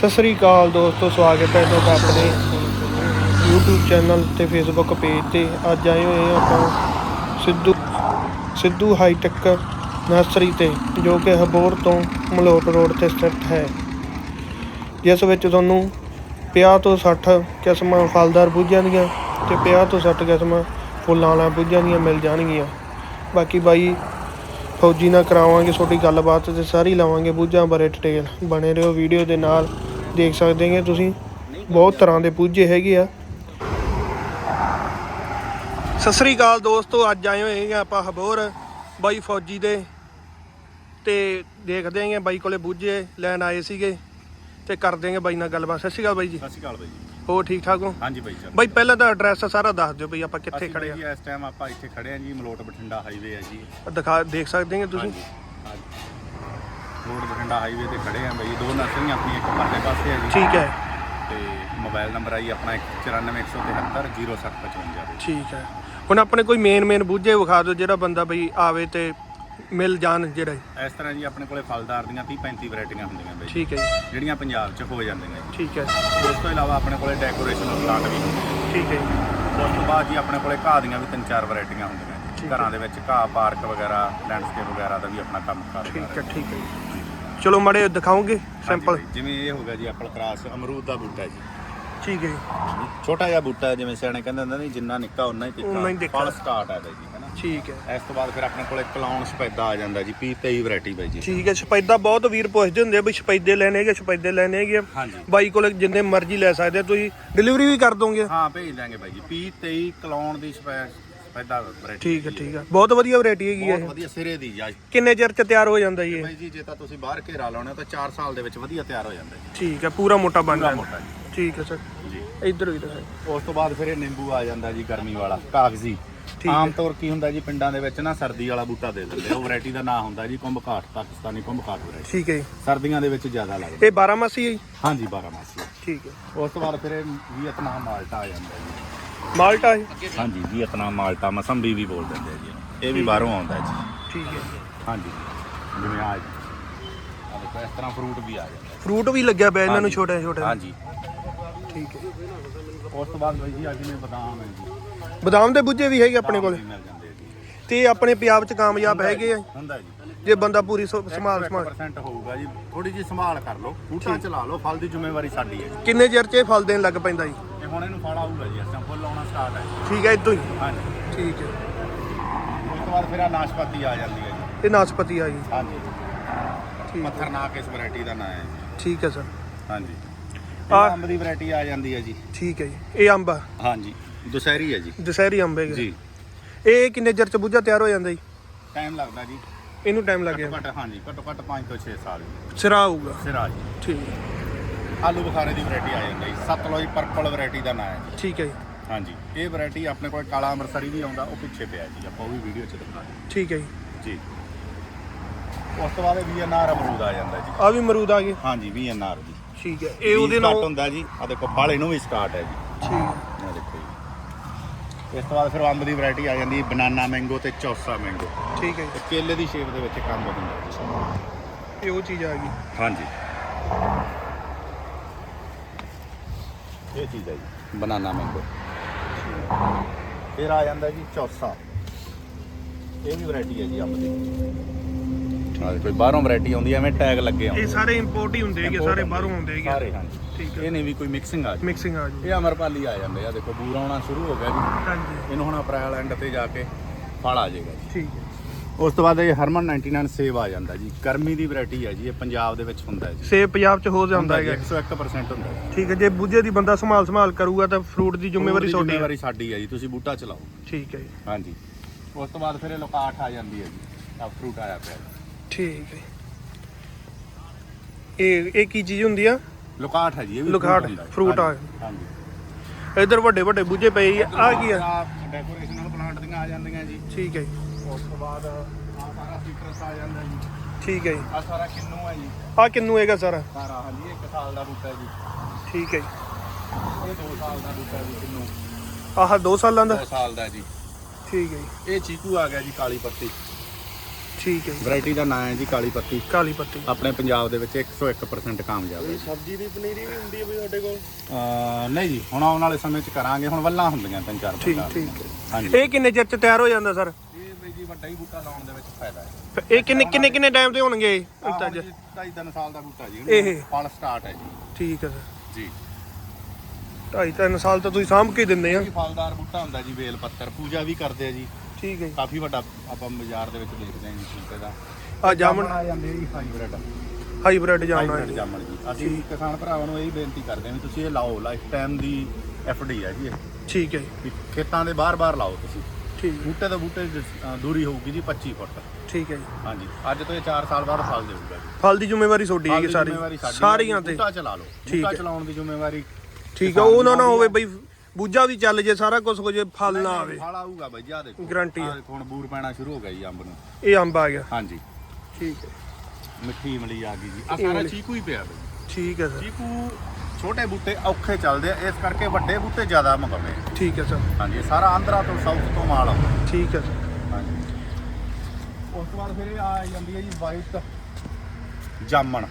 ਸਤਿ ਸ੍ਰੀ ਅਕਾਲ ਦੋਸਤੋ, ਸਵਾਗਤ ਹੈ ਤੁਹਾਡਾ ਆਪਣੇ YouTube ਚੈਨਲ ਤੇ Facebook ਪੇਜ ਤੇ। ਅੱਜ ਆਏ ਹੋਏ ਹਾਂ ਆਪਾਂ ਸਿੱਧੂ ਸਿੱਧੂ ਹਾਈਟੈਕ ਨਰਸਰੀ ਤੇ, ਜੋ ਕਿ ਹਬੋਰ ਤੋਂ ਮਲੋਟ ਰੋਡ ਤੇ ਸਥਿਤ ਹੈ। ਜਿਸ ਵਿੱਚ ਤੁਹਾਨੂੰ 50 ਤੋਂ 60 ਕਿਸਮਾਂ ਫਲਦਾਰ ਬੂਝਾਂ ਦੀਆਂ ਤੇ 50 ਤੋਂ 60 ਕਿਸਮਾਂ ਫੁੱਲਾਂ ਵਾਲਾ ਬੂਝਾਂ ਦੀਆਂ ਮਿਲ ਜਾਣਗੀਆਂ। ਬਾਕੀ ਬਾਈ, ਫੌਜੀ ਨਾਲ ਕਰਾਵਾਂਗੇ ਤੁਹਾਡੀ ਗੱਲਬਾਤ ਤੇ ਸਾਰੀ ਲਾਵਾਂਗੇ ਬੂਝਾਂ ਬਾਰੇ ਡਿਟੇਲ ਬਣੇ ਰਹੋ ਵੀਡੀਓ ਦੇ ਨਾਲ। ਦੇਖ ਸਕਦੇ ਹੋ ਤੁਸੀਂ ਬਹੁਤ ਤਰ੍ਹਾਂ ਦੇ ਬੂਝੇ ਹੈਗੇ ਆ। ਸਤਿ ਸ੍ਰੀ ਅਕਾਲ ਦੋਸਤੋ ਅੱਜ ਆਏ ਹੋਏ ਹਾਂ ਆਪਾਂ ਹਬੋਰ ਬਾਈ ਫੌਜੀ ਦੇ। ਤੇ ਦੇਖਦੇ ਆਂਗੇ ਬਾਈ ਕੋਲੇ ਬੂਝੇ ਲੈਣ ਆਏ ਸੀਗੇ ਤੇ ਕਰਦੇ ਆਂਗੇ ਬਾਈ ਨਾਲ ਗੱਲਬਾਤ। ਸਤਿ ਸ੍ਰੀ ਅਕਾਲ ਬਾਈ ਜੀ। ਸਤਿ ਸ਼੍ਰੀ ਅਕਾਲ ਬਾਈ ਜੀ। ਹੋਰ ਠੀਕ ਠਾਕ ਹੋ? ਹਾਂਜੀ ਬਾਈ ਜੀ ਬਾਈ ਪਹਿਲਾਂ ਤਾਂ ਐਡਰੈਸ ਸਾਰਾ ਦੱਸ ਦਿਓ ਬਈ ਆਪਾਂ ਕਿੱਥੇ ਖੜੇ ਜੀ ਇਸ ਟਾਈਮ ਆਪਾਂ ਇੱਥੇ ਖੜੇ ਆ ਜੀ ਮਲੋਟ ਬਠਿੰਡਾ ਹਾਈਵੇ ਹੈ ਜੀ। ਆ ਦਿਖਾ ਦੇਖ ਸਕਦੇ ਹੋ ਤੁਸੀਂ? ਮਲੋਟ ਬਠਿੰਡਾ ਹਾਈਵੇ ਤੇ ਖੜੇ ਆ ਬਾਈ ਦੋ ਨਰਸਰੀਆਂ ਆਪਣੀ ਇੱਕ ਪਰਲੇ ਪਾਸੇ ਹੈ ਜੀ। ਠੀਕ ਹੈ। ਤੇ ਮੋਬਾਈਲ ਨੰਬਰ ਆਈ ਆਪਣਾ 9417706055 ਠੀਕ ਹੈ। ਹੁਣ ਆਪਣੇ ਕੋਈ ਮੇਨ ਮੇਨ ਬੂਝੇ ਵਿਖਾ ਦਿਓ ਜਿਹੜਾ ਬੰਦਾ ਬਈ ਆਵੇ ਤੇ ਮਿਲ ਜਾਣ ਜਿਹੜਾ। ਜੀ। ਇਸ ਤਰ੍ਹਾਂ ਜੀ ਆਪਣੇ ਕੋਲੇ ਫਲਦਾਰ ਦੀਆਂ 30 35 ਵੈਰਾਈਟੀਆਂ ਹੁੰਦੀਆਂ ਬਾਈ। ਠੀਕ ਹੈ ਜੀ। ਜਿਹੜੀਆਂ ਪੰਜਾਬ 'ਚ ਹੋ ਜਾਂਦੀਆਂ ਜੀ ਠੀਕ ਹੈ। ਉਸ ਤੋਂ ਇਲਾਵਾ ਆਪਣੇ ਕੋਲੇ ਡੈਕੋਰੇਸ਼ਨ ਪਲਾਂਟ ਵੀ ਹੁੰਦੇ ਆ ਠੀਕ ਹੈ ਜੀ। ਉਸ ਤੋਂ ਬਾਅਦ ਜੀ ਆਪਣੇ ਕੋਲੇ ਘਾਹ ਦੀਆਂ ਵੀ ਤਿੰਨ ਚਾਰ ਵੈਰਾਈਟੀਆਂ ਹੁੰਦੀਆਂ ਜੀ ਠੀਕ ਹੈ। ਘਰਾਂ ਦੇ ਵਿੱਚ ਘਾਹ ਪਾਰਕ ਵਗੈਰਾ ਲੈਂਡਸਕੇਪ ਵਗੈਰਾ ਦਾ ਵੀ ਆਪਣਾ ਕੰਮ ਠੀਕ ਕਰਦੇ ਹੈ ਠੀਕ ਹੈ ਜੀ। ਚਲੋ ਮੜੇ ਦਿਖਾਓਗੇ ਸੈਂਪਲ ਜਿਵੇਂ ਇਹ ਹੋ ਗਿਆ ਜੀ ਐਪਲ ਕ੍ਰਾਸ ਅਮਰੂਦ ਦਾ ਬੂਟਾ ਜੀ। ਠੀਕ ਹੈ ਜੀ। ਛੋਟਾ ਜਿਹਾ ਬੂਟਾ ਹੈ, ਜਿਵੇਂ ਸਿਆਣੇ ਕਹਿੰਦੇ ਹੁੰਦੇ ਨੇ ਜਿੰਨਾ ਨਿੱਕਾ ਉਨਾ ਹੀ ਤਿੱਖਾ। ਤਿੱਖਾ। ਫਲ ਸਟਾਰਟ ਬਾਈ ਜੀ ਹੈਨਾ ਠੀਕ ਹੈ। ਇਸ ਤੋਂ ਬਾਅਦ ਫਿਰ ਆਪਣੇ ਕੋਲੇ ਕਲਾਉਣ ਸਪੈਦਾ ਆ ਜਾਂਦਾ ਜੀ ਪੀ 23 ਵੈਰਾਈਟੀ ਬਾਈ ਜੀ। ਠੀਕ ਹੈ ਸਪੈਦਾ ਬਹੁਤ ਵੀਰ ਪੁੱਛਦੇ ਹੁੰਦੇ ਆ ਵੀ ਸਪੈਦੇ ਲੈਣੇ ਹੈਗੇ ਸਪੈਦੇ ਲੈਣੇ ਹੈਗੇ ਹਾਂਜੀ। ਬਾਈ ਕੋਲ ਜਿੰਨੇ ਮਰਜ਼ੀ ਲੈ ਸਕਦੇ ਆ ਤੁਸੀਂ ਡਿਲੀਵਰੀ ਵੀ ਕਰ ਦੋਗੇ। ਹਾਂ ਭੇਜ ਦਾਂਗੇ ਬਾਈ ਜੀ ਪੀ 23 ਕਲਾਉਣ ਦੀ ਸਪੈ- ਸਪੈਦਾ ਵੈਰਾਈਟੀ ਠੀਕ ਹੈ ਠੀਕ ਹੈ। ਬਹੁਤ ਵਧੀਆ ਵੈਰਾਈਟੀ ਹੈਗੀ ਬਹੁਤ ਹੈ ਵਧੀਆ ਸਿਰੇ ਦੀ ਜੀ ਕਿੰਨੇ ਚਿਰ ਚ ਤਿਆਰ ਹੋ ਜਾਂਦਾ ਜੀ ਇਹ? ਬਾਈ ਜੀ ਜੇ ਤਾਂ ਤੁਸੀਂ ਬਾਹਰ ਘੇਰਾ ਲਾਉਣੇ ਤਾਂ 4 ਸਾਲ ਦੇ ਵਿੱਚ ਵਧੀਆ ਤਿਆਰ ਹੋ ਜਾਂਦਾ ਜੀ। ਠੀਕ ਹੈ ਪੂਰਾ ਮੋਟਾ ਬਣ ਪੂਰਾ ਜਾਂਦਾ। ਮੋਟਾ ਜੀ। ਠੀਕ ਹੈ ਸਰ। ਜੀ। ਇੱਧਰ ਵੀ ਦਿਖਾਓ। ਉਸ ਤੋਂ ਬਾਅਦ ਫਿਰ ਇਹ ਨਿੰਬੂ ਆ ਜਾਂਦਾ ਜੀ ਗਰਮੀ ਵਾਲਾ ਕਾਗਜ਼ੀ। ਠੀਕ। ਆਮ ਤੌਰ ਕੀ ਹੁੰਦਾ ਜੀ ਪਿੰਡਾਂ ਦੇ ਵਿੱਚ ਨਾ ਸਰਦੀ ਵਾਲਾ ਬੂਟਾ ਦੇ ਦਿੰਦੇ ਆ। ਉਹ ਵੈਰਾਈਟੀ ਦਾ ਨਾਮ ਹੁੰਦਾ ਜੀ ਕੁੰਭਕਾਠ ਪਾਕਿਸਤਾਨੀ ਕੁੰਭਕਾਠ ਵੈਰਾਈਟੀ ਠੀਕ ਹੈ ਜੀ। ਸਰਦੀਆਂ ਦੇ ਵਿੱਚ ਜ਼ਿਆਦਾ ਲੱਗਦਾ। ਇਹ 12 ਮਾਸੀ ਹੈ ਜੀ? ਹਾਂਜੀ 12 ਮਾਸੀ ਠੀਕ ਹੈ। ਉਸ ਤੋਂ ਬਾਅਦ ਫਿਰ ਇਹ ਵੀਅਤਨਾਮ ਮਾਲਟਾ ਆ ਜਾਂਦਾ ਜੀ। ਮਾਲਟਾ ਹੈ ਹਾਂਜੀ ਵੀਅਤਨਾਮ ਮਾਲਟਾ ਮਸੰਬੀ ਵੀ ਬੋਲ ਦਿੰਦੇ ਆ ਜੀ। ਇਹਨੂੰ। ਇਹ ਵੀ ਬਾਹਰੋਂ ਆਉਂਦਾ ਜੀ। ਠੀਕ ਹੈ ਹਾਂਜੀ। ਜਿਵੇਂ ਆ ਜੀ। ਆ ਦੇਖੋ ਇਸ ਤਰ੍ਹਾਂ ਫਰੂਟ ਵੀ ਆ ਜਾਂਦਾ। ਫਰੂਟ ਵੀ ਲੱਗਿਆ ਪਿਆ ਇਹਨਾਂ ਨੂੰ ਹਾਂਜੀ। ਛੋਟੇ ਛੋਟੇ ਹਾਂਜੀ। ਠੀਕ ਹੈ। ਉਸ ਤੋਂ ਬਾਅਦ ਬਾਈ ਜੀ ਆ ਜਿਵੇਂ ਬਦਾਮ ਹੈ ਜੀ। ਬਦਾਮ ਦੇ ਬੁੱਝੇ ਵੀ ਹੈਗੇ ਆਪਣੇ ਕੋਲ? ਬਦਾਮ ਵੀ ਮਿਲ ਜਾਂਦੇ ਆ ਜੀ। ਤੇ ਆਪਣੇ ਪੰਜਾਬ ਚ ਕਾਮਯਾਬ ਹੈਗੇ ਆ? ਹੁੰਦਾ ਜੀ। ਜੇ ਬੰਦਾ ਪੂਰੀ ਸੋ- ਸੰਭਾਲ ਸੰਭਾਲ 100% ਹੋਊਗਾ ਜੀ। ਥੋੜੀ ਜੀ ਸੰਭਾਲ ਕਰ ਲਓ। ਬੂਟਾ ਚਲਾ ਲਓ ਫਲ ਦੀ ਜ਼ਿੰਮੇਵਾਰੀ ਸਾਡੀ ਹੈ ਜੀ। ਕਿੰਨੇ ਚਿਰ ਚ ਇਹ ਫਲ ਦੇਣ ਲੱਗ ਪੈਂਦਾ ਜੀ? ਹੁਣ ਇਹਨੂੰ ਫਲ ਆਊਗਾ ਜੀ ਇਸ ਟਾਈਮ ਫੁੱਲ ਆਉਣਾ ਸਟਾਰਟ ਹੈ। ਠੀਕ ਹੈ ਇਦੋਂ ਹੀ? ਹਾਂਜੀ। ਠੀਕ ਹੈ। ਉਸ ਤੋਂ ਬਾਅਦ ਫਿਰ ਆ ਨਾਸ਼ਪਾਤੀ ਆ ਜਾਂਦੀ ਹੈ ਜੀ। ਇਹ ਨਾਸਪਤੀ ਆ ਜੀ ਹਾਂਜੀ। ਠੀਕ ਹੈ। ਪੱਥਰਨਾਕ ਇਸ ਵੈਰਾਈਟੀ ਦਾ ਨਾਮ ਹੈ ਜੀ। ਠੀਕ ਹੈ ਸਰ। ਹਾਂਜੀ। ਆ- ਅੰਬ ਦੀ ਵੈਰਾਈਟੀ ਆ ਜਾਂਦੀ ਹੈ ਜੀ। ਠੀਕ ਹੈ ਜੀ। ਇਹ ਅੰਬ ਆ। ਹਾਂਜੀ। ਦੁਸਹਿਰੀ ਹੈ ਜੀ। ਦਸ਼ਹਿਰੀ ਅੰਬ ਹੈਗੇ। ਜੀ। ਇਹ ਕਿੰਨੇ ਚਿਰ ਚ ਬੁੱਝਾ ਤਿਆਰ ਹੋ ਜਾਂਦਾ ਜੀ? ਟਾਈਮ ਲੱਗਦਾ ਜੀ। ਇਹਨੂੰ ਟਾਈਮ ਲੱਗ ਘੱਟੋ ਘੱਟ ਹਾਂਜੀ। ਘੱਟੋ ਘੱਟ 5 ਤੋਂ 6 ਸਾਲ ਸਿਰਾ ਆਊਗਾ। ਸਿਰਾ ਜੀ। ਠੀਕ। ਹੈ ਆਲੂ ਬੁਖਾਰੇ ਦੀ ਵੈਰਾਈਟੀ ਆ ਜਾਂਦੀ ਹੈ ਸਤਲੁਜ ਪਰਪਲ ਵੈਰਾਈਟੀ ਦਾ ਨਾਮ ਹੈ ਜੀ। ਠੀਕ ਹੈ ਜੀ। ਹਾਂਜੀ ਇਹ ਵੈਰਾਈਟੀ ਆਪਣੇ ਕੋਲ ਕਾਲਾ ਅੰਮ੍ਰਿਤਸਰੀ ਵੀ ਆਉਂਦਾ ਉਹ ਪਿੱਛੇ ਪਿਆ ਜੀ। ਆਪਾਂ ਉਹ ਵੀ ਵੀਡੀਓ 'ਚ ਦਿਖਾਉਂਦੇ ਠੀਕ ਹੈ ਜੀ। ਜੀ। ਉਸ ਤੋਂ ਬਾਅਦ ਵੀਐਨਆਰ ਅਮਰੂਦ ਆ ਜਾਂਦਾ ਜੀ। ਆ ਵੀ ਮਰੂਦ ਆ ਗਏ? ਹਾਂਜੀ ਵੀਐਨਆਰ ਜੀ। ਠੀਕ ਹੈ। ਇਹ ਉਹਦੇ ਨਾਲ ਹੁੰਦਾ ਜੀ। ਆ ਦੇਖੋ ਫਲ ਇਹਨੂੰ ਵੀ ਸਟਾਰਟ ਹੈ ਜੀ। ਠੀਕ। ਹੈ ਇਹ ਦੇਖੋ ਜੀ। ਇਸ ਤੋਂ ਬਾਅਦ ਫਿਰ ਅੰਬ ਦੀ ਵੈਰਾਈਟੀ ਆ ਜਾਂਦੀ ਬਨਾਨਾ ਮੈਂਗੋ ਤੇ ਚੌਸਾ ਮੈਂਗੋ ਠੀਕ ਹੈ ਤੇ ਕੇਲੇ ਦੀ ਸ਼ੇਪ ਦੇ ਵਿੱਚ ਕੰਮ ਹੁੰਦਾ ਜੀ ਜੀ। ਇਹ ਉਹ ਚੀਜ਼ ਆ ਗਈ। ਹਾਂਜੀ। ਇਹ ਚੀਜ਼ ਹੈ ਜੀ। ਬਨਾਨਾ ਮੈਂਗੋ ਫਿਰ ਆ ਜਾਂਦਾ ਜੀ ਚੌਸਾ। ਇਹ ਵੀ ਵੈਰਾਈਟੀ ਹੈ ਜੀ ਅੰਬ ਦੀ। ਹਾਂ ਕੋਈ ਬਾਹਰੋਂ ਵੈਰਾਈਟੀ ਆਉਂਦੀ ਐਵੇਂ ਟੈਗ ਲੱਗੇ ਇਹ ਆਉਂਦੇ ਸਾਰੇ ਇੰਪੋਰਟ ਹੀ ਹੁੰਦੇ ਹੈਗੇ ਸਾਰੇ ਬਾਹਰੋਂ ਆਉਂਦੇ ਹੈਗੇ। ਸਾਰੇ ਹਾਂਜੀ। ਠੀਕ ਹੈ। ਇਹ ਨਹੀਂ ਵੀ ਕੋਈ ਮਿਕਸਿੰਗ ਆ ਜੀ ਮਿਕਸਿੰਗ ਆ ਜੀ ਇਹ ਅਮਰਪਾਲੀ ਆ ਜਾਂਦੇ ਆ। ਦੇਖੋ ਬੂਰਾ ਆਉਣਾ ਸ਼ੁਰੂ ਹੋ ਗਿਆ ਜੀ। ਹਾਂਜੀ। ਇਹਨੂੰ ਹੁਣ ਅਪ੍ਰੈਲ ਐਂਡ ਤੇ ਜਾ ਕੇ ਫਲ ਆ ਜਾਏਗਾ ਜੀ। ਠੀਕ ਹੈ। ਉਸ ਤੋਂ ਬਾਅਦ ਇਹ ਹਰਮਨ 99 ਸੇਬ ਆ ਜਾਂਦਾ ਜੀ। ਗਰਮੀ ਦੀ ਵੈਰਾਈਟੀ ਹੈ ਜੀ ਇਹ ਪੰਜਾਬ ਦੇ ਵਿੱਚ ਹੁੰਦਾ ਹੈ ਜੀ। ਸੇਬ ਪੰਜਾਬ ਚ ਹੋ ਜਾਂਦਾ ਹੈਗਾ। 101% ਹੁੰਦਾ ਹੈ ਠੀਕ ਹੈ ਜੇ ਬੁੱਝੇ ਦੀ ਬੰਦਾ ਸੰਭਾਲ ਸੰਭਾਲ ਕਰੂਗਾ ਤਾਂ ਫਰੂਟ ਦੀ ਜ਼ਿੰਮੇਵਾਰੀ ਤੁਹਾਡੀ ਹੈ ਜ਼ਿੰਮੇਵਾਰੀ ਸਾਡੀ ਹੈ ਜੀ ਤੁਸੀਂ ਬੂਟਾ ਚਲਾਓ। ਠੀਕ ਹੈ ਜੀ। ਹਾਂਜੀ। ਉਸ ਤੋਂ ਬਾਅਦ ਫਿਰ ਇਹ ਲੋਕਾਠ ਆ ਜਾਂਦੀ ਹੈ ਜੀ ਆ ਫਰੂਟ ਆਇਆ ਪਿਆ। ਠੀਕ ਹੈ। ਇਹ ਇਹ ਕੀ ਚੀਜ਼ ਹੁੰਦੀ ਆ? ਲੋਕਾਠ ਹੈ ਜੀ ਇਹ ਵੀ ਲੋਕਾਠ, fruit ਆ। ਹਾਂਜੀ, ਇਧਰ ਵੱਡੇ ਵੱਡੇ ਬੁੱਝੇ ਪਏ ਆ ਕੀ ਆ? ਡੈਕੋਰੇਸ਼ਨਲ ਪਲਾਂਟ ਦੀਆਂ ਆ ਜਾਂਦੀਆਂ ਜੀ। ਠੀਕ ਹੈ ਜੀ। ਉਸ ਤੋਂ ਬਾਅਦ ਆ ਸਾਰਾ ਸੀਟਰਸ ਆ ਜਾਂਦਾ ਜੀ। ਠੀਕ ਹੈ ਜੀ। ਆ ਸਾਰਾ ਕਿੰਨੂ ਹੈ ਜੀ। ਆ ਕਿੰਨੂ ਹੈਗਾ ਸਾਰਾ? ਸਾਰਾ ਹਾਂਜੀ 1 ਸਾਲ ਦਾ ਬੂਟਾ ਜੀ। ਠੀਕ ਹੈ ਜੀ। ਇਹ 2 ਸਾਲ ਦਾ ਬੂਟਾ ਜੀ ਕਿੰਨੂ। ਆਹ 2 ਸਾਲਾਂ ਦਾ? 2 ਸਾਲ ਦਾ ਜੀ। ਠੀਕ ਹੈ ਜੀ। ਇਹ ਚੀਕੂ ਆ ਗਿਆ ਜੀ ਕਾਲੀ ਪੱਤੀ। ਠੀਕ ਹੈ ਜੀ। ਵੈਰਾਈਟੀ ਦਾ ਨਾਂ ਹੈ ਜੀ ਕਾਲੀ ਪੱਤੀ। ਕਾਲੀ ਪੱਤੀ। ਆਪਣੇ ਪੰਜਾਬ ਦੇ ਵਿੱਚ 101% ਕਾਮਯਾਬ ਹੈ ਸਬਜ਼ੀ ਦੀ ਪਨੀਰੀ ਵੀ ਹੁੰਦੀ ਹੈ ਬਈ ਤੁਹਾਡੇ ਕੋਲ? ਨਹੀਂ ਜੀ ਹੁਣ ਆਉਣ ਵਾਲੇ ਸਮੇਂ 'ਚ ਕਰਾਂਗੇ। ਹੁਣ ਵੱਲਾਂ ਹੁੰਦੀਆਂ ਤਿੰਨ ਚਾਰ ਠੀਕ ਠੀਕ ਹਾਂਜੀ। ਇਹ ਕਿੰਨੇ ਚਿਰ ਚ ਤਿਆਰ ਹੋ ਜਾਂਦਾ ਸਰ? ਵੱਡਾ ਹੀ ਬੂਟਾ ਲਾਉਣ ਦੇ ਵਿੱਚ ਫਾਇਦਾ ਹੈ। ਫਿਰ ਇਹ ਕਿੰਨੇ ਕਿੰਨੇ ਕਿੰਨੇ ਟਾਈਮ ਤੇ ਹੋਣਗੇ ਆਹ ਅੰਤਾਜ ਹੁਣ ਜੀ? ਢਾਈ ਤਿੰਨ ਸਾਲ ਦਾ ਬੂਟਾ ਜੀ ਇਹ? ਫਲ ਸਟਾਰਟ ਹੈ ਜੀ। ਠੀਕ ਹੈ ਸਰ। ਜੀ। ਢਾਈ ਤਿੰਨ ਸਾਲ ਤਾਂ ਤੁਸੀਂ ਸਾਂਭ ਕੇ ਹੀ ਦਿੰਦੇ ਆ। ਇਹ ਫਲਦਾਰ ਬੂਟਾ ਹੁੰਦਾ ਜੀ ਵੇਲ ਪੱਤਰ ਪੂਜਾ ਵੀ ਕਰਦੇ ਆ ਜੀ। ਠੀਕ ਹੈ ਜੀ। ਕਾਫੀ ਵੱਡਾ ਆਪਾਂ ਬਾਜ਼ਾਰ ਦੇ ਵਿੱਚ ਦੇਖਦੇ ਹਾਂ ਜੀ ਬੂਟੇ ਦਾ। ਆ ਜਾਮਣ ਆ ਜਾਂਦੇ ਜੀ ਹਾਈਬ੍ਰਿਡ। ਹਾਈਬ੍ਰਿਡ ਜਾਮਣ ਹਾਈਬ੍ਰਿਡ ਜਾਮਣ ਜੀ। ਅਸੀਂ ਕਿਸਾਨ ਭਰਾਵਾਂ ਨੂੰ ਇਹ ਬੇਨਤੀ ਕਰਦੇ ਹਾਂ ਵੀ ਤੁਸੀਂ ਇਹ ਲਾਓ ਲਾਈਫ ਟਾਈਮ ਦੀ ਐਫਡੀ ਹੈ ਜੀ ਇਹ। ਠੀਕ ਹੈ ਜੀ। ਵੀ ਖੇਤਾਂ ਦੇ ਬਾਹਰ-ਬਾਹਰ ਲਾਓ ਤੁਸੀਂ। ਠੀਕ ਬੂਟੇ ਤੋਂ ਬੂਟੇ ਦੀ ਅ, ਦੂਰੀ ਹੋਊਗੀ ਜੀ 25 ਫੁੱਟ। ਠੀਕ ਹੈ ਜੀ। ਹਾਂਜੀ। ਅੱਜ ਤੋਂ ਇਹ 4 ਸਾਲ ਬਾਅਦ ਫਲ ਦੇਊਗਾ ਜੀ। ਫਲ ਦੀ ਜ਼ਿੰਮੇਵਾਰੀ ਤੁਹਾਡੀ ਫਲ ਦੀ ਸਾਰੀ। ਜ਼ਿੰਮੇਵਾਰੀ ਸਾਡੀ ਹੈ, ਸਾਰੀਆਂ ਤੇ। ਬੂਟਾ ਚਲਾ ਲਓ। ਠੀਕ ਬੂਟਾ ਹੈ। ਚਲਾਉਣ ਦੀ ਜ਼ਿੰਮੇਵਾਰੀ ਠੀਕ ਹੈ ਉਹ ਨਾ ਨਾ ਹੋਵੇ ਬਈ ਬੂਝਾ ਵੀ ਚੱਲ ਜੇ ਸਾਰਾ ਕੁਝ ਹੋ ਜੇ ਫਲ ਨਾ ਆਵੇ। ਫਲ ਆਊਗਾ ਬਾਈ ਜੀ ਆ ਦੇਖੋ। Guarantee ਆਹ ਹੈ। ਦੇਖੋ ਹੁਣ ਬੂਰ ਪੈਣਾ ਸ਼ੁਰੂ ਹੋ ਗਿਆ ਜੀ ਅੰਬ ਨੂੰ। ਇਹ ਅੰਬ ਆ ਗਿਆ। ਹਾਂਜੀ। ਠੀਕ ਹੈ। ਮਿੱਠੀ ਇਮਲੀ ਆ ਗਈ ਜੀ। ਆ ਇਮਲੀ। ਸਾਰਾ ਚੀਕੂ ਹੀ ਪਿਆ ਬਈ। ਠੀਕ ਹੈ ਸਰ। ਚੀਕੂ ਛੋਟੇ ਬੂਟੇ ਔਖੇ ਚੱਲਦੇ ਆ ਇਸ ਕਰਕੇ ਵੱਡੇ ਬੂਟੇ ਜ਼ਿਆਦਾ ਮੰਗਾਉਂਦੇ ਆ। ਠੀਕ ਹੈ ਸਰ। ਹਾਂਜੀ ਇਹ ਸਾਰਾ ਆਂਧਰਾ ਤੋਂ ਸਾਊਥ ਤੋਂ ਮਾਲ ਆਉਂਦਾ ਠੀਕ ਹੈ ਸਰ। ਹਾਂਜੀ। ਉਸ ਤੋਂ ਬਾਅਦ ਫਿਰ ਇਹ ਆ ਜਾਂਦੀ ਹੈ ਜੀ ਵਾਈਟ ਜਾਮਣ।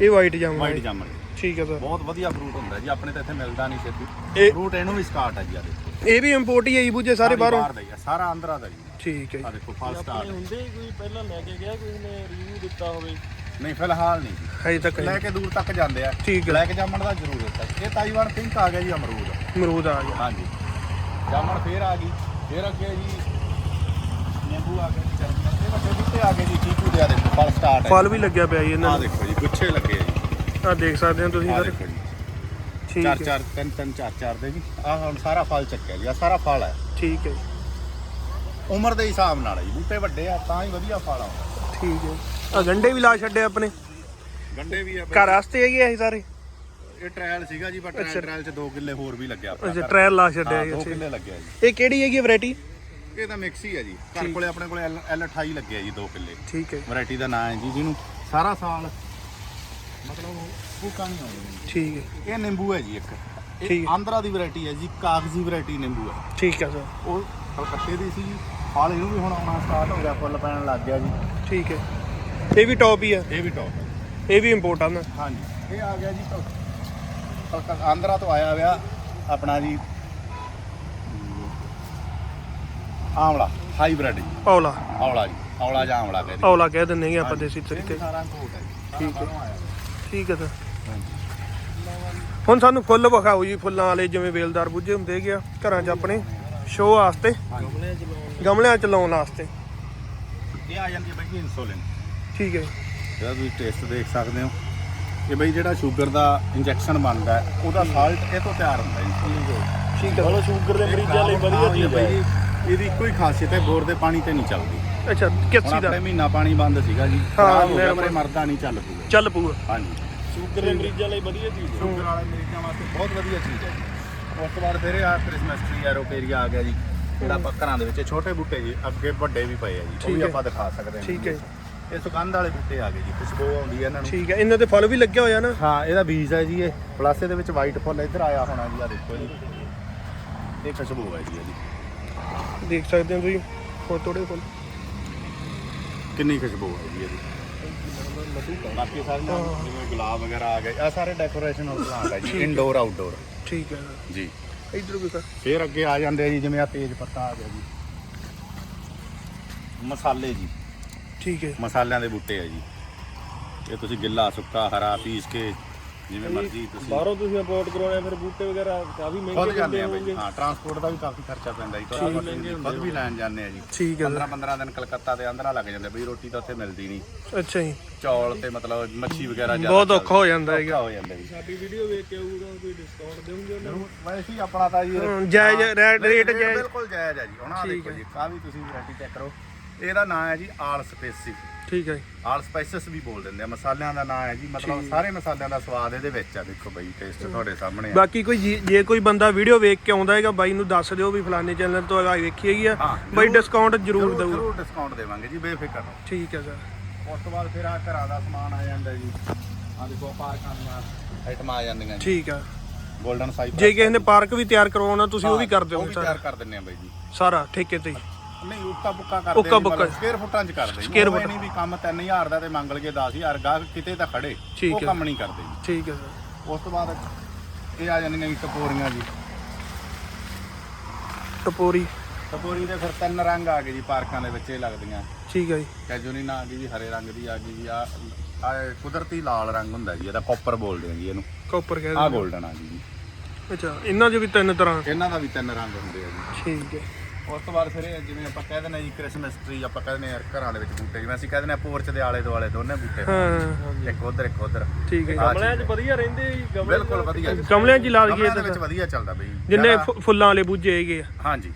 ਇਹ ਵਾਈਟ ਜਾਮਣ। ਵਾਈਟ। ਜਾਮਣ। ਠੀਕ ਹੈ ਸਰ। ਬਹੁਤ ਵਧੀਆ ਫਰੂਟ ਹੁੰਦਾ ਜੀ ਆਪਣੇ ਤਾਂ ਇੱਥੇ ਮਿਲਦਾ ਨਹੀਂ ਛੇਤੀ। ਇਹ ਫਰੂਟ ਇਹਨੂੰ ਵੀ ਸਟਾਰਟ ਹੈ ਜੀ ਆ ਦੇਖੋ। ਇਹ ਵੀ ਇੰਪੋਰਟ ਹੀ ਹੈ ਜੀ ਬੂਝੇ ਸਾਰੇ ਬਾਹਰੋਂ। ਬਾਹਰ ਦਾ ਹੀ ਆ ਸਾਰਾ ਆਂਧਰਾ ਦਾ ਜੀ ਠੀਕ ਹੈ ਆ ਜੀ ਦੇਖੋ ਆਪਣੇ ਸਟਾਰਟ ਹੁੰਦੇ ਹੀ ਕੋਈ ਪਹਿਲਾਂ ਲੈ ਕੇ ਗਿਆ ਕਿਸੇ ਨੇ ਰਿਵਿਊ ਦਿੱਤਾ ਹੋਵੇ। ਨਹੀਂ ਫਿਲਹਾਲ ਨਹੀਂ। ਜੀ ਹਜੇ ਤੱਕ ਲੈ ਕੇ ਦੂਰ ਤੱਕ ਜਾਂਦੇ ਆ। ਠੀਕ ਹੈ। ਬਲੈਕ ਜਾਮਣ ਦਾ ਜ਼ਰੂਰਤ ਹੈ ਇਹ ਤਾਈਵਾਨ ਪਿੰਕ ਆ ਗਿਆ ਜੀ ਅਮਰੂਦ। ਅਮਰੂਦ ਆ ਗਿਆ। ਹਾਂਜੀ। ਜਾਮਣ ਫੇਰ ਆ ਗਈ। ਫੇਰ ਅੱਗੇ ਜੀ ਨਿੰਬੂ ਆ ਗਿਆ ਜੀ ਗਰਮੀਆਂ ਦੇ ਵੱਡੇ ਬੂਟੇ ਆ ਗਏ ਜੀ ਚੀਕੂ ਦੇ ਆ ਦੇਖੋ ਫਲ ਸਟਾਰਟ ਹੈ। ਫਲ ਵੀ ਲੱਗਿਆ ਪਿਆ ਜੀ ਇਹਨਾਂ ਆ ਨੂੰ। ਦੇਖੋ ਜੀ ਗੁੱਛੇ ਲੱਗੇ ਆ ਜੀ। ਆ ਦੇਖ ਸਕਦੇ ਹੋ ਤੁਸੀਂ ਆ ਸਰ। ਦੇਖੋ ਜੀ। ਠੀਕ ਚਾਰ ਹੈ। ਚਾਰ ਤਿੰਨ ਤਿੰਨ ਚਾਰ ਚਾਰ ਦੇ ਜੀ। ਆਹ ਹੁਣ ਸਾਰਾ ਫਲ ਚੱਕਿਆ ਜੀ ਆ ਸਾਰਾ ਫਲ ਹੈ। ਠੀਕ ਹੈ। ਜੀ ਉਮਰ ਦੇ ਹਿਸਾਬ ਨਾਲ ਹੈ ਜੀ ਬੂਟੇ ਵੱਡੇ ਆ ਤਾਂ ਹੀ ਵਧੀਆ ਫਲ ਆਉਂਦਾ। ਠੀਕ ਹੈ। ਆ ਗੰਡੇ ਵੀ ਲਾ ਛੱਡੇ ਆਪਣੇ। ਗੰਡੇ ਵੀ ਆ ਘਰ ਵਾਸਤੇ ਹੈਗੇ ਇਹ ਸਾਰੇ? ਇਹ ਟ੍ਰਾਇਲ ਸੀਗਾ ਜੀ ਪਰ। ਟ੍ਰਾਇਲ ਟ੍ਰਾਇਲ ਚ 2 ਕਿੱਲੇ ਹੋਰ ਵੀ ਲੱਗਿਆ ਆਪਣਾ ਅੱਛਾ ਘਰ। ਟ੍ਰਾਇਲ ਲਾ ਛੱਡਿਆ ਹਾਂ, ਜੀ ਦੋ ਅੱਛਾ। ਕਿੱਲੇ ਲੱਗਿਆ ਜੀ। ਇਹ ਕਿਹੜੀ ਹੈਗੀ ਵੈਰਾਈਟੀ ਇਹ ਤਾਂ ਮਿਕਸ ਹੀ ਜੀ। ਘਰ। ਕੋਲੇ ਆਪਣੇ ਕੋਲੇ L 28 ਲੱਗਿਆ ਜੀ 2 ਕਿੱਲੇ। ਠੀਕ ਹੈ। ਵੈਰਾਈਟੀ ਦਾ ਨਾਮ ਹੈ ਜੀ ਜਿਹਨੂੰ ਸਾਰਾ ਸਾਲ ਮਤਲਬ ਭੁੱਖਾ ਨਹੀਂ ਆਉਂਦਾ। ਠੀਕ ਹੈ। ਇਹ ਨਿੰਬੂ ਹੈ ਜੀ ਇੱਕ। ਠੀਕ ਇਹ। ਆਂਧਰਾ ਦੀ ਵੈਰਾਈਟੀ ਹੈ ਜੀ ਕਾਗਜ਼ੀ ਵੈਰਾਈਟੀ ਨਿੰਬੂ ਹੈ। ਠੀਕ ਹੈ ਸਰ। ਉਹ ਕਲਕੱਤੇ ਦੀ ਸੀ ਜੀ। ਫਲ ਇਹਨੂੰ ਵੀ ਹੁਣ ਆਉਣਾ ਸਟਾਰਟ ਹੋ ਗਿਆ ਫੁੱਲ ਪੈਣ ਲੱਗ ਗਿਆ ਜੀ। ਠੀਕ ਹੈ। ਇਹ ਵੀ ਟੌਪ ਹੀ ਆ। ਇਹ ਵੀ ਟੌਪ ਹੈ ਇਹ ਵੀ ਇੰਪੋਰਟ ਆ। ਨਾ ਹਾਂਜੀ। ਇਹ ਆ ਗਿਆ ਜੀ ਕਲ- ਕਲਕੱਤਾ ਆਂਧਰਾ ਤੋਂ ਆਇਆ ਹੋਇਆ ਆਪਣਾ ਜੀ ਆਮਲਾ ਹਾਈਬ੍ਰਿਡ ਜੀ ਔਲਾ ਜੀ। ਔਲਾ ਜਾਂ ਆਮਲਾ ਕਹਿੰਦੇ ਔਲਾ ਕਹਿ ਦਿੰਦੇ ਹਾਂ ਆਪਾਂ ਦੇਸੀ ਤਰੀਕੇ। ਸਾਰਾ ਕੋਟ ਹੈ ਜੀ। ਠੀਕ ਹੈ। ਠੀਕ ਹੈ ਸਰ। ਹਾਂਜੀ। ਹੁਣ ਸਾਨੂੰ ਫੁੱਲ ਵਿਖਾਓ ਜੀ ਫੁੱਲਾਂ ਵਾਲੇ ਜਿਵੇਂ ਵੇਲਦਾਰ ਬੁੱਝੇ ਹੁੰਦੇ ਹੈਗੇ ਆ ਘਰਾਂ 'ਚ ਆਪਣੇ ਸ਼ੋਅ ਵਾਸਤੇ। ਲਾਉਣ ਗਮਲਿਆਂ 'ਚ ਲਾਉਣ ਵਾਸਤੇ। ਇਹ ਆ ਜਾਂਦੀ ਹੈ ਬਈ ਇਨਸੂਲਿਨ ਠੀਕ ਹੈ ਇਹਦਾ ਤੁਸੀਂ ਟੇਸਟ ਦੇਖ ਸਕਦੇ ਹੋ। ਇਹ ਬਈ ਜਿਹੜਾ ਸ਼ੂਗਰ ਦਾ ਇੰਜੈਕਸ਼ਨ ਬਣਦਾ ਹੈ, ਉਹਦਾ ਸਾਲਟ ਇਹ ਤੋਂ ਤਿਆਰ ਹੁੰਦਾ ਹੈ। ਠੀਕ ਹੈ ਚਲੋ ਸ਼ੂਗਰ ਦੇ ਮਰੀਜ਼ਾਂ ਲਈ ਵਧੀਆ ਚੀਜ਼ ਹੈ। ਬਈ ਇਹਦੀ ਇੱਕੋ ਹੀ ਖਾਸੀਅਤ ਹੈ ਬੋਰ ਦੇ ਪਾਣੀ ਤੇ ਨਹੀਂ ਚੱਲਦੀ। ਅੱਛਾ ਹੁਣ ਕਿੱਸੀ ਆਪਣੇ ਦਾ ਮਹੀਨਾ ਪਾਣੀ ਬੰਦ ਸੀਗਾ ਜੀ। ਹਾਂ, ਖਰਾਬ ਹੋ ਗਿਆ ਮੇਰਾ ਮਰਦਾ ਨਹੀਂ ਚੱਲ ਪੂਗਾ ਚੱਲ ਪੂਗਾ ਹਾਂਜੀ। ਸ਼ੂਗਰ ਦੇ ਮਰੀਜ਼ਾਂ ਲਈ ਵਧੀਆ ਚੀਜ਼ ਹੈ। ਸ਼ੂਗਰ ਵਾਲੇ ਮਰੀਜ਼ਾਂ ਵਾਸਤੇ ਬਹੁਤ ਵਧੀਆ ਚੀਜ਼ ਹੈ। ਉਸ ਤੋਂ ਬਾਅਦ ਫਿਰ ਇਹ ਆ ਕ੍ਰਿਸਮਸ ਟ੍ਰੀ ਐਰੋਪੇਰੀਆ ਆ ਗਿਆ ਜੀ। ਜਿਹੜਾ ਆਪਾਂ ਘਰਾਂ ਦੇ ਵਿੱਚ ਛੋਟੇ ਬੂਟੇ ਜੀ ਅੱਗੇ ਵੱਡੇ ਵੀ ਪਏ ਆ ਜੀ ਉਹ ਵੀ ਹੈ। ਆਪਾਂ ਦਿਖਾ ਸਕਦੇ ਹਾਂ ਠੀਕ ਹੈ ਇਹ ਸੁਗੰਧ ਵਾਲੇ ਬੂਟੇ ਆ ਗਏ ਜੀ ਖੁਸ਼ਬੂ ਆਉਂਦੀ ਹੈ ਇਹਨਾਂ ਨੂੰ। ਠੀਕ ਹੈ ਇਹਨਾਂ ਦੇ ਫੁੱਲ ਵੀ ਲੱਗਿਆ ਹੋਇਆ ਨਾ? ਹਾਂ ਇਹਦਾ ਬੀਜ ਹੈ ਜੀ ਇਹ। ਪਲੱਸ ਇਹਦੇ ਵਿੱਚ ਵਾਈਟ ਫੁੱਲ ਇੱਧਰ ਆਇਆ ਹੋਣਾ ਜੀ ਆ ਦੇਖੋ ਜੀ। ਇਹ ਖੁਸ਼ਬੂ ਹੈ ਜੀ ਇਹਦੀ ਦੇਖ ਸਕਦੇ ਹੋ ਤੁਸੀਂ ਫੁੱਲ ਥੋੜੇ ਫੁੱਲ। ਕਿੰਨੀ ਖੁਸ਼ਬੂ ਹੈ ਜੀ ਇਹਦੀ ਬਾਕੀ ਸਾਰੀਆਂ ਹਾਂ। ਜਿਵੇਂ ਗੁਲਾਬ ਵਗੈਰਾ ਆ ਗਏ ਆ ਸਾਰੇ ਡੈਕੋਰੇਸ਼ਨ ਪਲਾਂਟ ਹੈ ਜੀ ਹੈ। ਇਨਡੋਰ ਆਊਟਡੋਰ ਠੀਕ ਹੈ। ਜੀ। ਇਧਰ ਵੀ ਕਰ ਫਿਰ ਅੱਗੇ ਆ ਜਾਂਦੇ ਆ ਜੀ ਜਿਵੇਂ ਆ ਤੇਜ ਪੱਤਾ ਆ ਗਿਆ ਜੀ। ਮਸਾਲੇ ਜੀ। ਠੀਕ ਹੈ। ਮਸਾਲਿਆਂ ਦੇ ਬੂਟੇ ਆ ਜੀ। ਇਹ ਤੁਸੀਂ ਗਿੱਲਾ ਸੁੱਕਾ ਹਰਾ ਪੀਸ ਕੇ ਜਿਵੇਂ ਮਰਜ਼ੀ ਤੁਸੀਂ ਬਾਹਰੋਂ ਤੁਸੀਂ ਇੰਪੋਰਟ ਕਰਾਉਣੇ ਆ, ਫਿਰ ਬੂਟੇ ਵਗੈਰਾ ਕਾਫੀ ਖੁਦ ਮਹਿੰਗੇ ਜਾਂਦੇ ਆ ਬਾਈ। ਹਾਂ ਟਰਾਂਸਪੋਰਟ ਦਾ ਵੀ ਕਾਫੀ ਖਰਚਾ ਪੈਂਦਾ ਜੀ ਠੀਕ। ਖੁਦ ਵੀ ਲੈਣ ਜਾਂਦੇ ਆ ਜੀ। ਠੀਕ ਹੈ 15 15 ਦਿਨ ਕਲਕੱਤਾ ਤੇ ਆਂਧਰਾ ਲੱਗ ਜਾਂਦੇ ਬਈ ਰੋਟੀ ਤਾਂ ਉੱਥੇ ਮਿਲਦੀ ਨਹੀਂ। ਅੱਛਾ ਜੀ। ਚੌਲ ਤੇ ਮਤਲਬ ਮੱਛੀ ਵਗੈਰਾ ਜ਼ਿਆਦਾ ਬਹੁਤ। ਔਖਾ ਹੋ ਜਾਂਦਾ ਹੈਗਾ। ਔਖਾ ਹੋ ਜਾਂਦਾ ਜੀ। ਸਾਡੀ ਵੀਡੀਓ ਵੇਖ ਕੇ ਆਊਗਾ ਕੋਈ ਡਿਸਕਾਊਂਟ ਦੇਵੋਗੇ ਉਹਨਾਂ? ਨੂੰ ਵੈਸੇ ਹੀ ਆਪਣਾ ਤਾਂ ਜੀ ਜਾਇਜ਼ ਰੇਟ- ਜਾਇਜ਼। ਬਿਲਕੁਲ ਜਾਇਜ਼ ਹੈ ਜੀ। ਠੀਕ ਦੇਖੋ। ਜੀ ਆ ਵੀ ਤੁਸੀਂ ਵੈਰਾਈਟੀ ਚੈੱਕ ਕਰੋ। ਇਹਦਾ ਨਾਮ ਹੈ ਜੀ ਆਲ ਸਪੇਸੀ। ਠੀਕ ਹੈ ਆਲ ਸਪਾਈਸਸ ਵੀ ਬੋਲ ਦਿੰਦੇ ਆ ਮਸਾਲਿਆਂ ਦਾ ਨਾਮ ਹੈ ਜੀ ਮਤਲਬ। ਸਾਰੇ ਮਸਾਲਿਆਂ ਦਾ ਸਵਾਦ ਇਹਦੇ ਵਿੱਚ ਆ ਦੇਖੋ ਬਈ ਟੇਸਟ ਤੁਹਾਡੇ ਸਾਹਮਣੇ ਆ। ਬਾਕੀ ਕੋਈ ਜੀ- ਜੇ ਕੋਈ ਬੰਦਾ ਵੀਡੀਓ ਵੇਖ ਕੇ ਆਉਂਦਾ ਹੈਗਾ ਬਾਈ ਨੂੰ ਦੱਸ ਦਿਓ ਵੀ ਫਲਾਣੇ ਚੈਨਲ ਤੋਂ ਆ ਵੇਖੀ ਹੈਗੀ ਆ। ਹਾਂ, ਬਾਈ ਜ਼ਰੂਰ- ਡਿਸਕਾਊਂਟ ਜ਼ਰੂਰ ਦਊਗਾ। ਜ਼ਰੂਰ ਡਿਸਕਾਊਂਟ ਦੇਵਾਂਗੇ ਜੀ ਬੇਫਿਕਰ ਰਹੋ। ਠੀਕ ਹੈ ਸਰ ਉਸ ਤੋਂ ਬਾਅਦ ਫਿਰ ਆ ਘਰਾਂ ਦਾ ਸਮਾਨ ਆ ਜਾਂਦਾ ਜੀ। ਆ ਦੇਖੋ ਪਾਰਕਾਂ ਦੀਆਂ ਆਈਟਮਾਂ ਆ ਜਾਂਦੀਆਂ ਜੀ। ਠੀਕ ਆ। 골ਡਨ ਸਾਈਜ਼ ਜੇ ਕਿਸੇ ਨੇ ਪਾਰਕ ਵੀ ਤਿਆਰ ਕਰਵਾਉਣਾ ਤੁਸੀਂ ਉਹ ਵੀ ਕਰ ਉਹ ਵੀ ਸਾਰਾ। ਤਿਆਰ ਕਰ ਦਿੰਨੇ ਆ ਬਾਈ ਜੀ। ਸਾਰਾ ਠੇਕੇ ਤੇ ਹੀ। ਨਹੀਂ ਉੱਕਾ ਬੁੱਕਾ ਕਰਦੇ ਉੱਕਾ ਬੁੱਕਾ। ਸਕੇਅਰ ਫੁੱਟਾਂ 'ਚ ਕਰਦੇ ਜੀ Square ਉਹ ਫੁੱਟ। ਨਹੀਂ ਵੀ ਕੰਮ 3000 ਦਾ ਤੇ ਮੰਗ ਲਗੇ 10000 ਗਾਹਕ ਕਿਤੇ ਤਾਂ ਖੜੇ ਠੀਕ ਉਹ ਹੈ। ਕੰਮ ਨਹੀਂ ਕਰਦੇ। ਜੀ ਠੀਕ ਹੈ ਸਰ। ਉਸ ਤੋਂ ਬਾਅਦ ਇਹ ਆ ਜਾਂਦੀਆਂ ਜੀ ਟਪੋਰੀਆਂ ਜੀ। ਟਪੋਰੀ। ਟਪੋਰੀ ਦੇ ਫਿਰ ਤਿੰਨ ਰੰਗ ਆ ਗਏ ਜੀ ਪਾਰਕਾਂ ਦੇ ਵਿੱਚ ਇਹ ਲੱਗਦੀਆਂ। ਠੀਕ ਹੈ ਜੀ। ਕੈਜੂਨੀਨਾ ਆ ਗਈ ਜੀ ਹਰੇ ਰੰਗ ਦੀ ਆ ਗਈ ਜੀ ਆ ਆ ਕੁਦਰਤੀ ਲਾਲ ਰੰਗ ਹੁੰਦਾ ਜੀ ਇਹਦਾ ਕਾਪਰ ਬੋਲਦੇ ਆ ਜੀ ਇਹਨੂੰ। ਕਾਪਰ ਕਹਿ ਆ ਦਿੰਦੇ 골ਡਨ ਆ ਗਈ ਜੀ। ਅੱਛਾ ਇਹਨਾਂ 'ਚ ਵੀ ਤਿੰਨ ਤਰ੍ਹਾਂ। ਇਹਨਾਂ ਦਾ ਵੀ ਤਿੰਨ ਰੰਗ ਹੁੰਦੇ ਆ ਜੀ। ਠੀਕ ਹੈ। ਉਸ ਤੋਂ ਬਾਅਦ ਫਿਰ ਇਹ ਜਿਵੇਂ ਆਪਾਂ ਕਹਿ ਦਿੰਦੇ ਆ ਜੀ ਕ੍ਰਿਸਮਸ ਟਰੀ ਆਪਾਂ ਕਹਿ ਦਿੰਦੇ ਆ ਘਰਾਂ ਦੇ ਵਿੱਚ ਬੂਟੇ ਜਿਵੇਂ ਅਸੀਂ ਕਹਿ ਦਿੰਦੇ ਆ ਪੋਰਚ ਦੇ ਆਲੇ ਦੁਆਲੇ ਦੋਨੇ ਬੂਟੇ ਹਾਂ। ਇੱਕ ਉਧਰ ਇੱਕ ਉਧਰ। ਠੀਕ ਹੈ। ਗਮਲਿਆਂ 'ਚ ਵਧੀਆ ਰਹਿੰਦੇ ਜੀ ਗਮਲੇ ਬਿਲਕੁਲ ਵਧੀਆ। ਜੀ ਗਮਲਿਆਂ 'ਚ ਹੀ ਲਾ ਦਈਏ ਗਮਲਿਆਂ ਦੇ ਵਿੱਚ ਵਧੀਆ ਚੱਲਦਾ ਬਈ। ਜਿੰਨੇ ਜ਼ਿਆਦਾ- ਫੁ- ਫੁੱਲਾਂ ਵਾਲੇ ਬੂਝੇ ਹੈਗੇ ਆ। ਹਾਂਜੀ।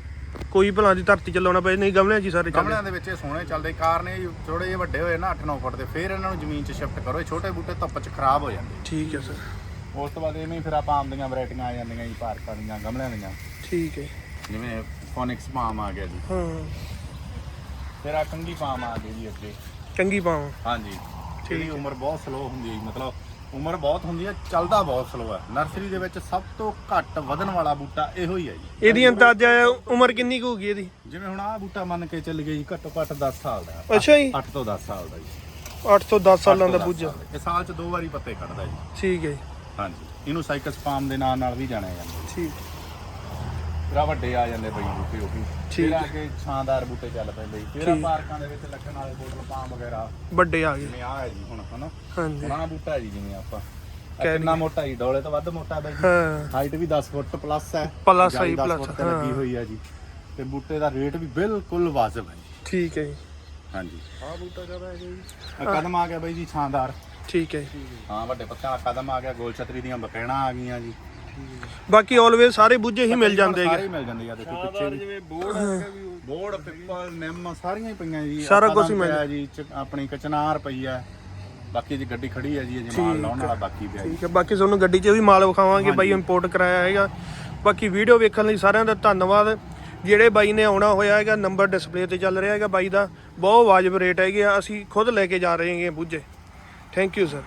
ਕੋਈ ਭਲਾਂ ਦੀ ਧਰਤੀ ਚ ਲਾਉਣਾ ਪਏ ਨਹੀਂ ਗਮਲਿਆਂ 'ਚ ਹੀ ਸਾਰੇ ਚੱਲਦੇ। ਗਮਲਿਆਂ ਦੇ ਵਿੱਚ ਇਹ ਸੋਹਣੇ ਚੱਲਦੇ। ਕਾਰਨ ਇਹ ਥੋੜੇ ਜਿਹੇ ਵੱਡੇ ਹੋਏ ਨਾ 8-9 ਫੁੱਟ ਦੇ ਫਿਰ ਇਹਨਾਂ ਨੂੰ ਜ਼ਮੀਨ 'ਚ ਸ਼ਿਫਟ ਕਰੋ। ਇਹ ਛੋਟੇ ਬੂਟੇ ਧੁੱਪ 'ਚ ਖਰਾਬ ਹੋ ਜਾਂਦੇ। ਠੀਕ ਹੈ ਸਰ। ਉਸ ਤੋਂ ਬਾਅਦ ਐਵੇਂ ਹੀ ਫਿਰ ਆਪਾਂ ਆਮ ਦੀਆਂ ਵੈਰਾਈਟੀਆਂ ਆ ਜਾਂਦੀਆਂ ਜੀ ਪਾਰਕਾਂ ਦੀਆਂ ਗਮਲਿਆਂ ਦੀਆਂ। ਠੀਕ ਹੈ। ਜਿਵੇਂ ਫੋਨਿਕਸ ਪਾਮ ਆ ਗਿਆ ਜੀ। ਹਾਂ। ਫਿਰ ਆ ਕੰਗੀ ਪਾਮ ਆ ਗਈ ਜੀ ਅੱਗੇ। ਚੰਗੀ ਪਾਵਾਂ ਹਾਂਜੀ। ਇਹਦੀ ਉਮਰ ਬਹੁਤ ਸਲੋ ਹੁੰਦੀ ਹੈ ਜੀ, ਮਤਲਬ ਉਮਰ ਬਹੁਤ ਹੁੰਦੀ ਹੈ ਚੱਲਦਾ ਬਹੁਤ ਸਲੋ ਹੈ। ਨਰਸਰੀ ਦੇ ਵਿੱਚ ਸਭ ਤੋਂ ਘੱਟ ਵਧਣ ਵਾਲਾ ਬੂਟਾ ਇਹੋ ਹੀ ਹੈ ਜੀ। ਇਹਦੀ ਅੰਦਾਜ਼ਾ ਉਮਰ ਕਿੰਨੀ ਕੁ ਹੋਊਗੀ ਇਹਦੀ? ਜਿਵੇਂ ਹੁਣ ਆਹ ਬੂਟਾ ਮੰਨ ਕੇ ਚੱਲ ਗਏ ਜੀ ਘੱਟੋ ਘੱਟ 10 ਸਾਲ ਦਾ ਅੱਛਾ ਜੀ। 8 ਤੋਂ 10 ਸਾਲ ਦਾ ਜੀ। 8 ਤੋਂ 10 ਸਾਲਾਂ ਅੱਠ ਦਾ ਤੋਂ ਦਸ ਬੂਝਾ। ਸਾਲ ਦਾ। ਇਹ ਸਾਲ 'ਚ ਦੋ ਵਾਰੀ ਪੱਤੇ ਕੱਢਦਾ ਜੀ। ਠੀਕ ਹੈ ਜੀ, ਹਾਂਜੀ। ਇਹਨੂੰ ਸਾਈਕਸ ਪਾਮ ਦੇ ਨਾਂ ਨਾਲ ਵੀ ਜਾਣਿਆ ਜਾਂਦਾ ਠੀਕ। ਫਿਰ ਆਹ ਵੱਡੇ ਆ ਜਾਂਦੇ ਬਈ ਬੂਟੇ ਉਹ ਵੀ। ਠੀਕ। ਫਿਰ ਆ ਕੇ ਛਾਂਦਾਰ ਬੂਟੇ ਚੱਲ ਪੈਂਦੇ ਜੀ। ਫਿਰ ਆਹ ਠੀਕ। ਪਾਰਕਾਂ ਦੇ ਵਿੱਚ ਲੱਗਣ ਵਾਲੇ ਬੋਟਲ ਪਾਮ ਵਗੈਰਾ ਵੱਡੇ ਆ ਗਏ। ਜਿਵੇਂ ਆ ਹੈ ਜੀ ਹੁਣ ਹਨਾ? ਹਾਂਜੀ। ਪੁਰਾਣਾ ਬੂਟਾ ਜੀ ਜਿਵੇਂ ਆਪਾਂ। ਆਹ ਕਹਿ ਕਿੰਨਾ ਮੋਟਾ ਜੀ ਡੋਲੇ ਤੋਂ ਵੱਧ ਮੋਟਾ ਬਾਈ ਜੀ। ਹਾਂ। ਹਾਈਟ ਵੀ 10 ਫੁੱਟ ਪਲੱਸ ਹੈ। Plus ਹੈ, 10 plus, ਫੁੱਟ ਲੱਗੀ। ਹੋਈ ਹੈ ਜੀ। ਤੇ ਬੂਟੇ ਦਾ ਰੇਟ ਵੀ ਬਿਲਕੁਲ ਵਾਜਬ ਹੈ ਜੀ। ਠੀਕ ਹੈ ਜੀ। ਹਾਂਜੀ। ਆਹ ਬੂਟਾ ਕਹਦਾ ਹੈ ਜੀ। ਆਹ ਕਦਮ ਆ ਗਿਆ ਬਾਈ ਜੀ ਛਾਂਦਾਰ। ਠੀਕ ਹੈ ਜੀ। ਹਾਂ ਵੱਡੇ ਪੱਤਿਆਂ ਵਾਲਾ ਕਦਮ ਆ ਗਿਆ। ਗੋਲ ਛਤਰੀ ਦੀਆਂ ਬਕੈਣਾ ਆ ਗਈਆਂ ਜੀ। ਬਾਕੀ ਆਲਵੇਜ਼ ਸਾਰੇ ਬੂਝੇ ਹੀ ਮਿਲ ਜਾਂਦੇ ਸਾਰੇ ਹੈਗੇ ਹੀ ਮਿਲ ਜਾਂਦੇ ਆ ਦੇਖੋ ਪਿੱਛੇ ਸ਼ਾਨਦਾਰ ਵੀ। ਜਿਵੇਂ ਬੋਰਡ ਹੈਗਾ ਵੀ ਉਹ ਬੋੜ ਪਿੱਪਲ ਨਿੰਮ ਸਾਰੀਆਂ ਹੀ ਪਈਆਂ ਜੀ। ਸਾਰਾ ਆਹ ਕੁਛ ਹੀ ਕਦਮ ਮਿਲ ਪਿਆ ਜੀ ਚ- ਆਪਣੀ ਕਚਨਾਰ ਪਈ ਹੈ ਬਾਕੀ ਜੀ ਗੱਡੀ ਖੜੀ ਹੈ ਜੀ ਇਹ ਜਮਾਲ ਲਾਉਣ ਵਾਲਾ ਬਾਕੀ ਪਿਆ ਜੀ। ਠੀਕ ਹੈ ਬਾਕੀ ਤੁਹਾਨੂੰ ਗੱਡੀ 'ਚ ਵੀ ਮਾਲ ਵਿਖਾਵਾਂਗੇ ਬਾਈ ਇੰਪੋਰਟ ਕਰਾਇਆ ਹੈਗਾ। ਬਾਕੀ ਵੀਡੀਓ ਵੇਖਣ ਲਈ ਸਾਰਿਆਂ ਦਾ ਧੰਨਵਾਦ। ਜਿਹੜੇ ਬਾਈ ਨੇ ਆਉਣਾ ਹੋਇਆ ਹੈਗਾ ਨੰਬਰ ਡਿਸਪਲੇ ਤੇ ਚੱਲ ਰਿਹਾ ਹੈਗਾ ਬਾਈ ਦਾ। ਬਹੁਤ ਵਾਜਬ ਰੇਟ ਹੈਗੇ ਆ। ਅਸੀਂ ਖੁਦ ਲੈ ਕੇ ਜਾ ਰਹੇ ਹੈਗੇ ਬੂਝੇ। Thank you sir